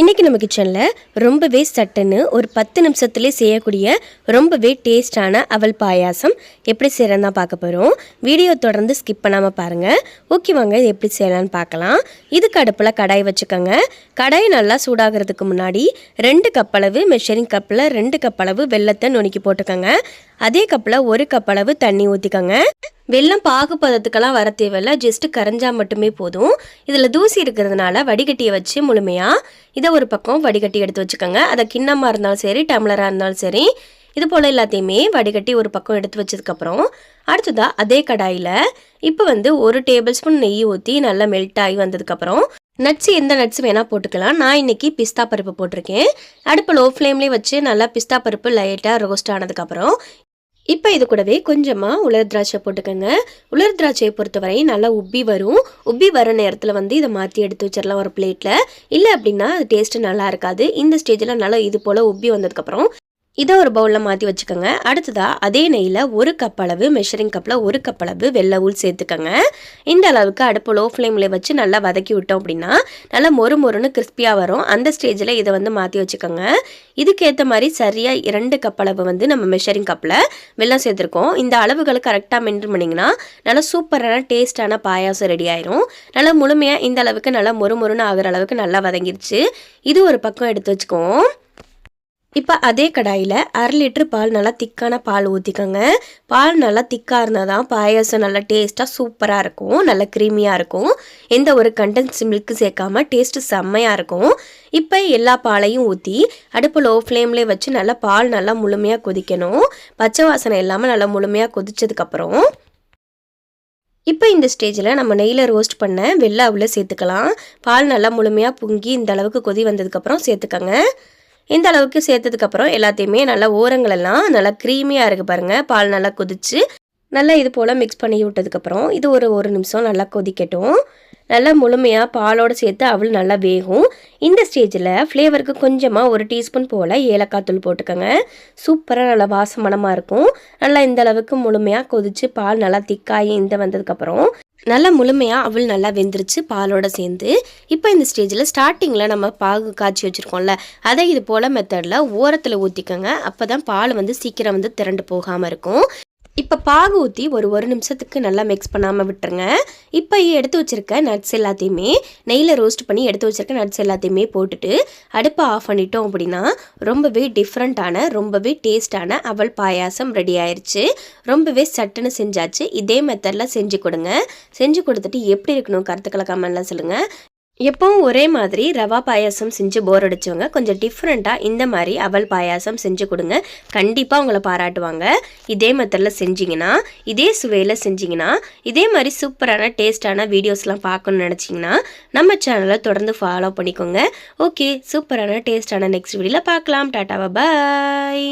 இன்றைக்கி நம்ம கிச்சனில் ரொம்பவே சட்டுன்னு ஒரு பத்து நிமிஷத்துலேயே செய்யக்கூடிய ரொம்பவே டேஸ்டான அவல் பாயாசம் எப்படி செய்கிறதா பார்க்க போகிறோம் வீடியோ தொடர்ந்து ஸ்கிப் பண்ணாமல் பாருங்கள் ஓகே வாங்க இது எப்படி செய்யலாம்னு பார்க்கலாம். இதுக்கு அடுப்பில் கடாய் வச்சுக்கோங்க. கடாய் நல்லா சூடாகிறதுக்கு முன்னாடி ரெண்டு கப் அளவு மெஷரிங் கப்பில் ரெண்டு கப் அளவு வெள்ளத்தை நுணுக்கி போட்டுக்கோங்க. அதே கப்பில் ஒரு கப் அளவு தண்ணி ஊற்றிக்கோங்க வெள்ளம் பாகு பதத்துக்கெல்லாம் வர தேவையில்ல. ஜஸ்ட்டு கரைஞ்சால் மட்டுமே போதும். இதில் தூசி இருக்கிறதுனால வடிகட்டியை வச்சு முழுமையாக இதை ஒரு பக்கம் வடிகட்டி எடுத்து வச்சுக்கோங்க. அதை கிண்ணமாக இருந்தாலும் சரி டம்ளராக இருந்தாலும் சரி இது போல் எல்லாத்தையுமே வடிகட்டி ஒரு பக்கம் எடுத்து வச்சதுக்கப்புறம் அடுத்ததாக அதே கடாயில் இப்போ வந்து ஒரு டேபிள் ஸ்பூன் நெய் ஊற்றி நல்லா மெல்ட் ஆகி வந்ததுக்கப்புறம் நட்ஸ் எந்த நட்ஸ் வேணால் போட்டுக்கலாம். நான் இன்றைக்கி பிஸ்தா பருப்பு போட்டிருக்கேன். அடுப்பு லோ ஃப்ளேம்லேயே வச்சு நல்லா பிஸ்தா பருப்பு லைட்டாக ரோஸ்ட் ஆனதுக்கப்புறம் இப்போ இது கூடவே கொஞ்சமாக உலர் திராட்சை போட்டுக்கோங்க. உலர் திராட்சையை பொறுத்தவரை நல்லா உப்பி வரும். உப்பி வர நேரத்தில் வந்து இதை மாற்றி எடுத்து வச்சிடலாம் ஒரு பிளேட்டில் இல்லை அப்படின்னா அது டேஸ்ட்டு நல்லா இருக்காது. இந்த ஸ்டேஜில் நல்லா இது போல் உப்பி வந்ததுக்கப்புறம் இதை ஒரு பவுலில் மாற்றி வச்சுக்கோங்க. அடுத்ததாக அதே நெய்யில் ஒரு கப் அளவு மெஷரிங் கப்பில் ஒரு கப் அளவு வெள்ளை ஊல் சேர்த்துக்கோங்க. இந்த அளவுக்கு அடுப்பு லோ ஃப்ளேமில் வச்சு நல்லா வதக்கி விட்டோம் அப்படின்னா நல்லா மொறு மொறுன்னு கிறிஸ்பியாக வரும். அந்த ஸ்டேஜில் இதை வந்து மாற்றி வச்சுக்கோங்க. இதுக்கேற்ற மாதிரி சரியாக இரண்டு கப் அளவு வந்து நம்ம மெஷரிங் கப்பில் வெள்ளம் சேர்த்துருக்கோம். இந்த அளவுகளை கரெக்டாக மெயின்டைன் பண்ணிங்கன்னா நல்லா சூப்பரான டேஸ்டான பாயாசம் ரெடி ஆயிரும். நல்லா முழுமையாக இந்த அளவுக்கு நல்லா மொறு மொறுன்னு ஆகிற அளவுக்கு நல்லா வதங்கிருச்சு. இது ஒரு பக்கம் எடுத்து வச்சுக்குவோம். இப்போ அதே கடாயில் அரை லிட்டர் பால் நல்லா திக்கான பால் ஊற்றிக்கோங்க பால் நல்லா திக்காக இருந்தால் தான் பாயாசம் நல்லா டேஸ்ட்டாக சூப்பராக இருக்கும் நல்லா க்ரீமியாக இருக்கும். எந்த ஒரு கண்டென்ஸ் மில்க்கு சேர்க்காம டேஸ்ட்டு செம்மையாக இருக்கும். இப்போ எல்லா பாலையும் ஊற்றி அடுப்பு லோ ஃப்ளேம்லேயே வச்சு நல்லா பால் நல்லா முழுமையாக கொதிக்கணும். பச்சை வாசனை இல்லாமல் நல்லா முழுமையாக கொதிச்சதுக்கப்புறம் இப்போ இந்த ஸ்டேஜில் நம்ம நெய்யில் ரோஸ்ட் பண்ண வெள்ளை அவ்வளோ சேர்த்துக்கலாம். பால் நல்லா முழுமையாக பொங்கி இந்த அளவுக்கு கொதி வந்ததுக்கப்புறம் சேர்த்துக்கோங்க. இந்த அளவுக்கு சேர்த்ததுக்கப்புறம் எல்லாத்தையுமே நல்லா ஓரங்களெல்லாம் நல்லா க்ரீமியாக இருக்குது பாருங்கள் பால் நல்லா கொதிச்சு நல்லா இது போல் மிக்ஸ் பண்ணி விட்டதுக்கப்புறம் இது ஒரு ஒரு நிமிஷம் நல்லா கொதிக்கட்டும். நல்லா முழுமையாக பாலோடு சேர்த்து அவள் நல்லா வேகும். இந்த ஸ்டேஜில் ஃப்ளேவருக்கு கொஞ்சமாக ஒரு டீஸ்பூன் போல் ஏலக்காய் தூள் போட்டுக்கோங்க. சூப்பராக நல்லா வாசமனமாக இருக்கும். நல்லா இந்த அளவுக்கு முழுமையாக கொதித்து பால் நல்லா திக்காகி இந்த வந்ததுக்கப்புறம் நல்லா முழுமையாக அவள் நல்லா வெந்துருச்சு பாலோட சேர்ந்து. இப்போ இந்த ஸ்டேஜில் ஸ்டார்டிங்கில் நம்ம பாகு காய்ச்சி வச்சுருக்கோம்ல அதை இது போல் மெத்தடில் ஓரத்தில் ஊற்றிக்கோங்க அப்போ தான் பால் வந்து சீக்கிரம் வந்து திரண்டு போகாமல் இருக்கும். இப்போ பாகு ஊற்றி ஒரு ஒரு நிமிஷத்துக்கு நல்லா மிக்ஸ் பண்ணாமல் விட்டுருங்க. இப்போ எடுத்து வச்சுருக்க நட்ஸ் எல்லாத்தையுமே நெய்யில் ரோஸ்ட் பண்ணி எடுத்து வச்சுருக்க நட்ஸ் எல்லாத்தையுமே போட்டுட்டு அடுப்பை ஆஃப் பண்ணிட்டோம் அப்படின்னா ரொம்பவே டிஃப்ரெண்ட்டான ரொம்பவே டேஸ்டான அவள் பாயாசம் ரெடி ஆயிடுச்சு ரொம்பவே சட்டுன்னு செஞ்சாச்சு. இதே மெத்தடில் செஞ்சு கொடுங்க. செஞ்சு கொடுத்துட்டு எப்படி இருக்கணும் கருத்துக்களை கமெண்டில் சொல்லுங்கள் எப்பவும் ஒரே மாதிரி ரவா பாயாசம் செஞ்சு போர் அடிச்சவங்க கொஞ்சம் டிஃப்ரெண்ட்டாக இந்த மாதிரி அவல் பாயாசம் செஞ்சு கொடுங்க. கண்டிப்பாக உங்களை பாராட்டுவாங்க. இதே மெத்தடில் செஞ்சிங்கன்னா இதே சுவையில் செஞ்சிங்கன்னா இதே மாதிரி சூப்பரான டேஸ்டான வீடியோஸ்லாம் பார்க்கணுன்னு நினச்சிங்கன்னா நம்ம சேனலை தொடர்ந்து ஃபாலோ பண்ணிக்கோங்க. ஓகே சூப்பரான டேஸ்டான நெக்ஸ்ட் வீடியோவில் பார்க்கலாம். டாட்டாவா பாய்